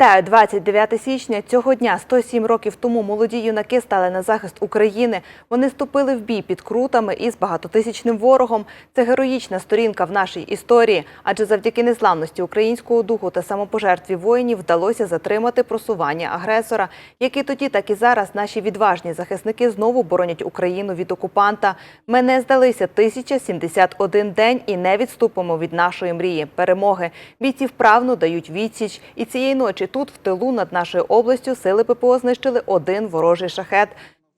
Вітаю 29 січня. Цього дня 107 років тому молоді юнаки стали на захист України. Вони ступили в бій під крутами із багатотисячним ворогом. Це героїчна сторінка в нашій історії, адже завдяки незламності українського духу та самопожертві воїнів вдалося затримати просування агресора, які тоді, так і зараз наші відважні захисники знову боронять Україну від окупанта. Ми не здалися 1071 день і не відступимо від нашої мрії перемоги. Бійці вправно дають відсіч. І цієї ночі тут, в тилу над нашою областю, сили ППО знищили один ворожий шахет.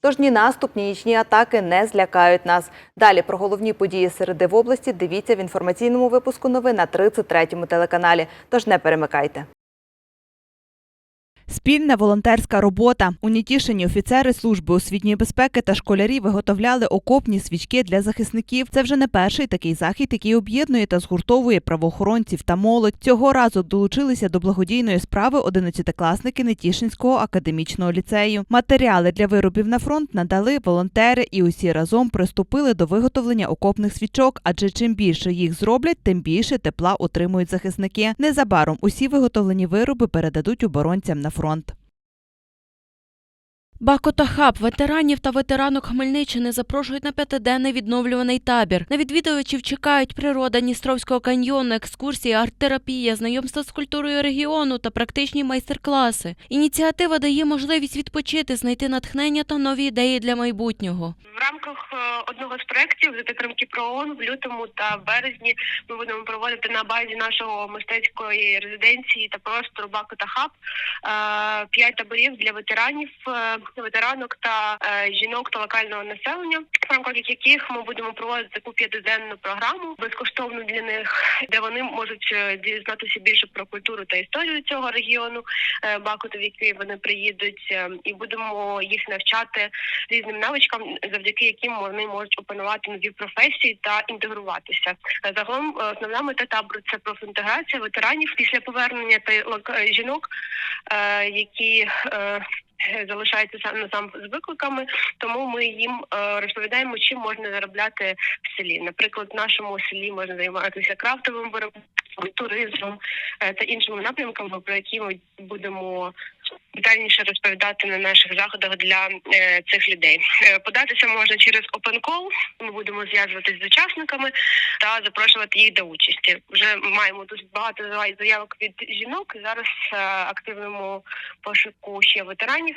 Тож ні наступ, ні нічні атаки не злякають нас. Далі про головні події середи в області дивіться в інформаційному випуску новин на 33-му телеканалі. Тож не перемикайте. Спільна волонтерська робота. У Нітішині офіцери служби освітньої безпеки та школярі виготовляли окопні свічки для захисників. Це вже не перший такий захід, який об'єднує та згуртовує правоохоронців та молодь. Цього разу долучилися до благодійної справи 11-класники Нетішинського академічного ліцею. Матеріали для виробів на фронт надали волонтери і усі разом приступили до виготовлення окопних свічок. Адже чим більше їх зроблять, тим більше тепла отримують захисники. Незабаром усі виготовлені вироби передадуть оборонцям на фронт. Бакота Хаб ветеранів та ветеранок Хмельниччини запрошують на п'ятиденний відновлюваний табір. На відвідувачів чекають природа Дністровського каньйону, екскурсії, арт-терапія, знайомство з культурою регіону та практичні майстер-класи. Ініціатива дає можливість відпочити, знайти натхнення та нові ідеї для майбутнього. В рамках е, одного з проєктів за підтримки ПРООН в лютому та березні ми будемо проводити на базі нашого мистецької резиденції та простору Баку та Хаб е, п'ять таборів для ветеранів, е, ветеранок та е, жінок та локального населення, в рамках яких ми будемо проводити таку п'ятиденну програму безкоштовну для них, де вони можуть е, дізнатися більше про культуру та історію цього регіону е, Бакуту, в який вони приїдуть, і будемо їх навчати різним навичкам, завдяки яким вони можуть опанувати нові професії та інтегруватися. Загалом основна мета табору це профінтеграція ветеранів після повернення та лок- жінок, які залишаються сам на сам з викликами, тому ми їм е, розповідаємо, чим можна заробляти в селі. Наприклад, в нашому селі можна займатися крафтовим виробництвом, туризмом е, та іншими напрямками, про які ми будемо детальніше розповідати на наших заходах для е, цих людей. Е, податися можна через Open Call. Ми будемо зв'язуватися з учасниками та запрошувати їх до участі. Вже маємо дуже багато заявок від жінок. Зараз е, активному пошуку ще ветеранів.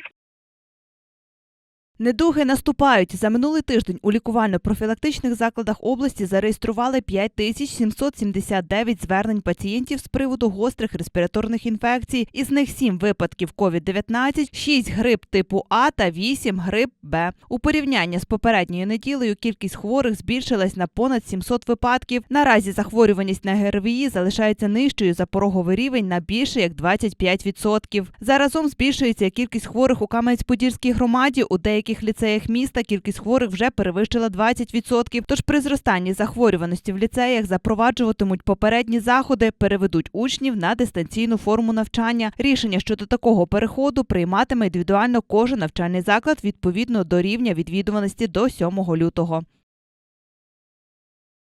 Недуги наступають. За минулий тиждень у лікувально-профілактичних закладах області зареєстрували 5779 звернень пацієнтів з приводу гострих респіраторних інфекцій. Із них 7 випадків COVID-19, 6 грип типу А та 8 грип Б. У порівнянні з попередньою неділею кількість хворих збільшилась на понад 700 випадків. Наразі захворюваність на ГРВІ залишається нижчою за пороговий рівень на більше як 25%. Заразом збільшується кількість хворих у Кам'янець-Подільській громаді. У деяких ліцеях міста кількість хворих вже перевищила 20%. Тож при зростанні захворюваності в ліцеях запроваджуватимуть попередні заходи, переведуть учнів на дистанційну форму навчання. Рішення щодо такого переходу прийматиме індивідуально кожен навчальний заклад відповідно до рівня відвідуваності до 7 лютого.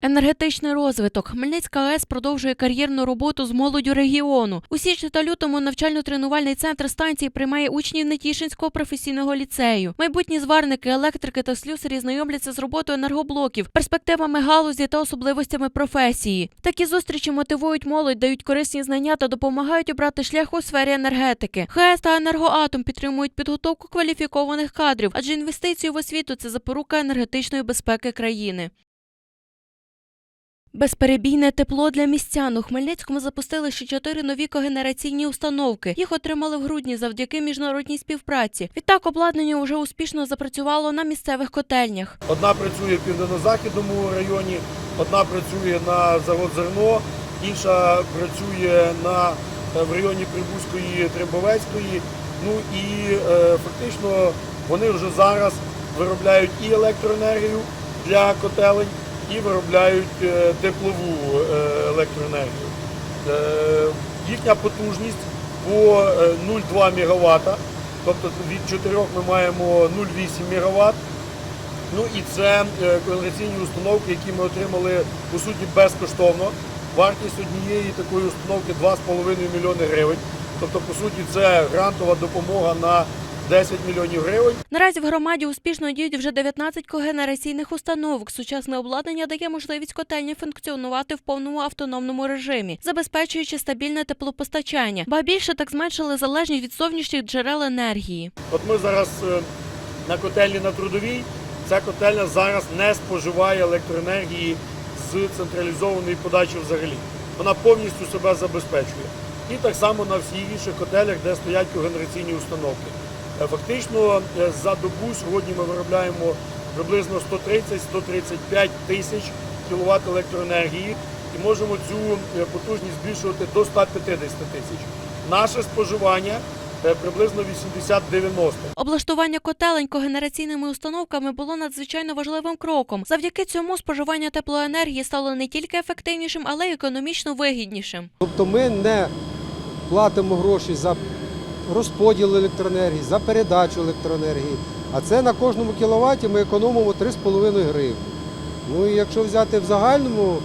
Енергетичний розвиток. Хмельницька АЕС продовжує кар'єрну роботу з молоддю регіону. У січні та лютому навчально-тренувальний центр станції приймає учнів Нетішинського професійного ліцею. Майбутні зварники, електрики та слюсарі знайомляться з роботою енергоблоків, перспективами галузі та особливостями професії. Такі зустрічі мотивують молодь, дають корисні знання та допомагають обрати шлях у сфері енергетики. ХЕС та енергоатом підтримують підготовку кваліфікованих кадрів, адже інвестиції в освіту це запорука енергетичної безпеки країни. Безперебійне тепло для містян у Хмельницькому запустили ще чотири нові когенераційні установки. Їх отримали в грудні завдяки міжнародній співпраці. Відтак обладнання вже успішно запрацювало на місцевих котельнях. Одна працює в південно-західному районі, одна працює на завод зерно, інша працює на е, в районі Прибузької Требовецької. Ну і е, фактично вони вже зараз виробляють і електроенергію для котелень, і виробляють е, теплову е, електроенергію. Е, їхня потужність по е, 0,2 МВт, тобто від 4 ми маємо 0,8 МВт. Ну і це е, установки, які ми отримали по суті безкоштовно. Вартість однієї такої установки 2,5 мільйони гривень. Тобто, по суті, це грантова допомога на 10 мільйонів гривень. Наразі в громаді успішно діють вже 19 когенераційних установок. Сучасне обладнання дає можливість котельні функціонувати в повному автономному режимі, забезпечуючи стабільне теплопостачання. Ба більше так зменшили залежність від зовнішніх джерел енергії. От ми зараз е, на котельні на трудовій. Ця котельня зараз не споживає електроенергії з централізованої подачі взагалі. Вона повністю себе забезпечує. І так само на всіх інших котелях, де стоять когенераційні установки. Е, Фактично е, за добу сьогодні ми виробляємо приблизно 130-135 тисяч кВт електроенергії і можемо цю е, потужність збільшувати до 150 тисяч. Наше споживання приблизно 80-90. Облаштування котелень когенераційними установками було надзвичайно важливим кроком. Завдяки цьому споживання теплоенергії стало не тільки ефективнішим, але й економічно вигіднішим. Тобто ми не платимо гроші за розподіл електроенергії, за передачу електроенергії. А це на кожному кіловаті ми економимо 3,5 гривні. Ну і якщо взяти в загальному е,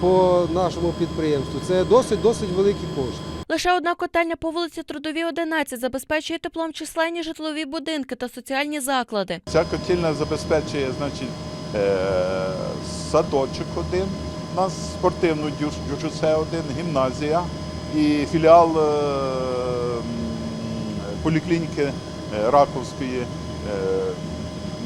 по нашому підприємству, це досить досить великі кошти. Лише одна котельня по вулиці Трудовій 11 забезпечує теплом численні житлові будинки та соціальні заклади. Ця котельня забезпечує значить, е, садочок один, у нас спортивну дю- дюшусе один, гімназія і філіал е, поліклініки е, Раковської е,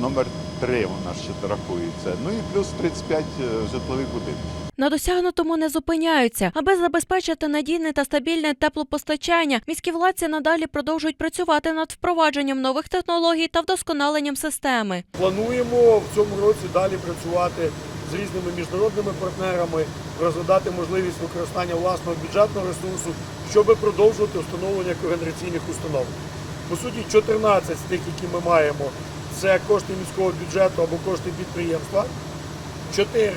номер 3 вона ще рахується. Ну і плюс 35 житлових будинків. На досягнутому не зупиняються. Аби забезпечити надійне та стабільне теплопостачання, міські владці надалі продовжують працювати над впровадженням нових технологій та вдосконаленням системи. Плануємо в цьому році далі працювати з різними міжнародними партнерами, розглядати можливість використання власного бюджетного ресурсу, щоб продовжувати встановлення когенераційних установок. По суті, 14 з тих, які ми маємо, це кошти міського бюджету або кошти підприємства. 4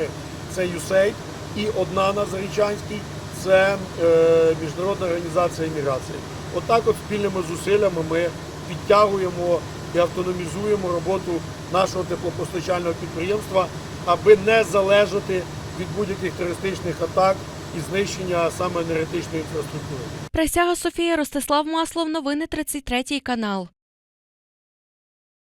це USAID і одна на Зарічанській це е, міжнародна організація імміграції. Отак, от спільними зусиллями ми підтягуємо і автономізуємо роботу нашого теплопостачального підприємства, аби не залежати від будь-яких терористичних атак і знищення саме енергетичної інфраструктури. Присяга Софія Ростислав Маслов. Новини 33 канал.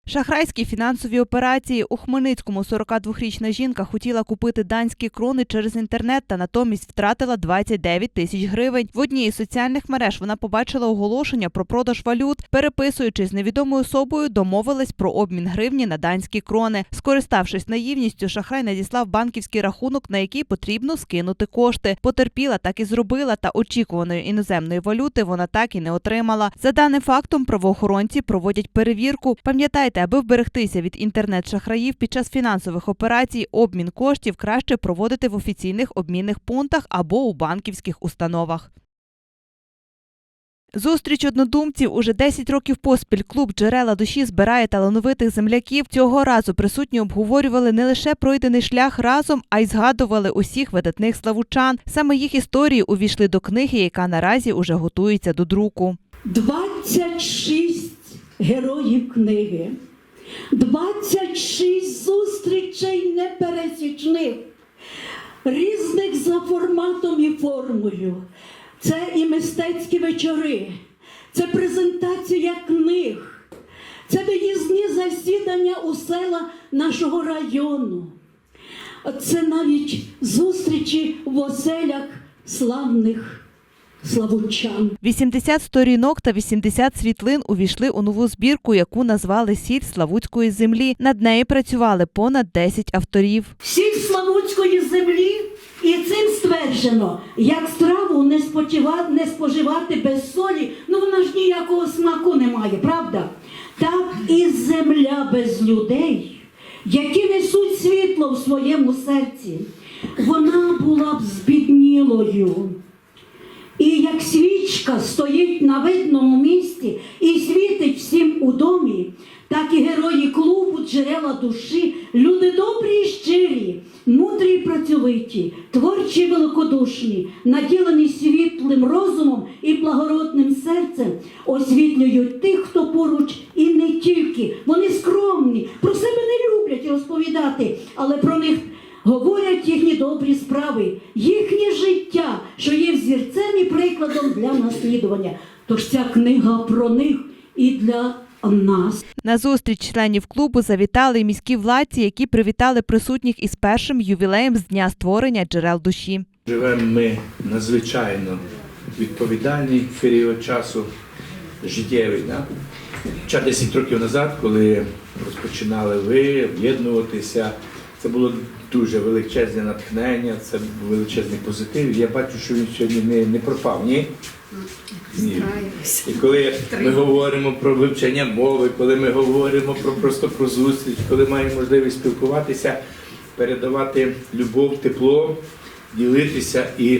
Шахрайські фінансові операції у Хмельницькому 42-річна жінка хотіла купити данські крони через інтернет та натомість втратила 29 тисяч гривень. В одній із соціальних мереж вона побачила оголошення про продаж валют. Переписуючись з невідомою особою, домовилась про обмін гривні на данські крони. Скориставшись наївністю, шахрай надіслав банківський рахунок, на який потрібно скинути кошти. Потерпіла, так і зробила, та очікуваної іноземної валюти вона так і не отримала. За даним фактом, правоохоронці проводять перевірку. Пам'ятайте, аби вберегтися від інтернет-шахраїв під час фінансових операцій, обмін коштів краще проводити в офіційних обмінних пунктах або у банківських установах. Зустріч однодумців уже 10 років поспіль клуб Джерела душі збирає талановитих земляків. Цього разу присутні обговорювали не лише пройдений шлях разом, а й згадували усіх видатних славучан. Саме їх історії увійшли до книги, яка наразі уже готується до друку. 26 героїв книги, 26 зустрічей непересічних, різних за форматом і формою. Це і мистецькі вечори, це презентація книг, це виїзні засідання у села нашого району. Це навіть зустрічі в оселях славних славучан. 80 сторінок та 80 світлин увійшли у нову збірку, яку назвали Сіль Славутської землі. Над нею працювали понад 10 авторів. всіх Славутської землі, і цим стверджено, як страву не, спочива- не споживати без солі, ну вона ж ніякого смаку не має, правда? Так і земля без людей, які несуть світло в своєму серці, вона була б збіднілою. І як свічка стоїть на видному місці і світить всім у домі, так і герої клубу джерела душі, люди добрі і щирі, мудрі і працьовиті, творчі і великодушні, наділені світлим розумом і благородним серцем, освітлюють тих, хто поруч, і не тільки. Вони скромні, про себе не люблять розповідати, але про них Говорять їхні добрі справи, їхнє життя, що є взірцем і прикладом для наслідування. Тож ця книга про них і для нас. На зустріч членів клубу завітали міські владці, які привітали присутніх із першим ювілеєм з дня створення джерел душі. Живемо ми надзвичайно відповідальний період часу життєвий. Да? Ще 10 років назад, коли розпочинали ви об'єднуватися, це було дуже величезне натхнення, це величезний позитив. Я бачу, що він сьогодні не, не пропав, ні? Ні. І коли ми говоримо про вивчення мови, коли ми говоримо про просто про зустріч, коли маємо можливість спілкуватися, передавати любов, тепло, ділитися і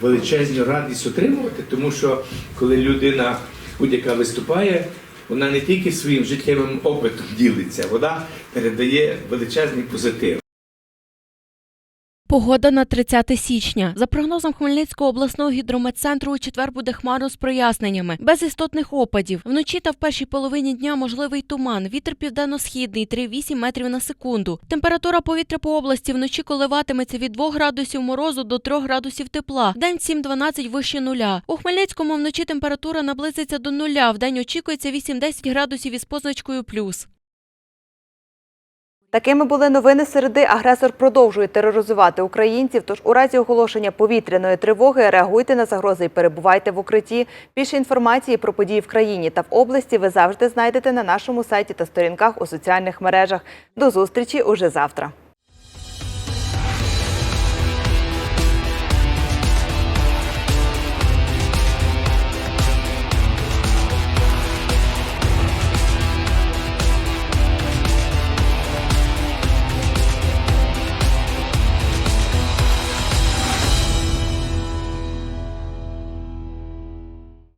величезну радість отримувати, тому що коли людина будь-яка виступає, вона не тільки своїм життєвим опитом ділиться, вона передає величезний позитив. Погода на 30 січня. За прогнозом Хмельницького обласного гідрометцентру у четвер буде хмарно з проясненнями, без істотних опадів. Вночі та в першій половині дня можливий туман. Вітер південно-східний 3,8 метрів на секунду. Температура повітря по області вночі коливатиметься від 2 градусів морозу до 3 градусів тепла. День 7-12 вище нуля. У Хмельницькому вночі температура наблизиться до нуля. В день очікується 8-10 градусів із позначкою плюс. Такими були новини середи. Агресор продовжує тероризувати українців. Тож у разі оголошення повітряної тривоги реагуйте на загрози і перебувайте в укритті. Більше інформації про події в країні та в області ви завжди знайдете на нашому сайті та сторінках у соціальних мережах. До зустрічі уже завтра.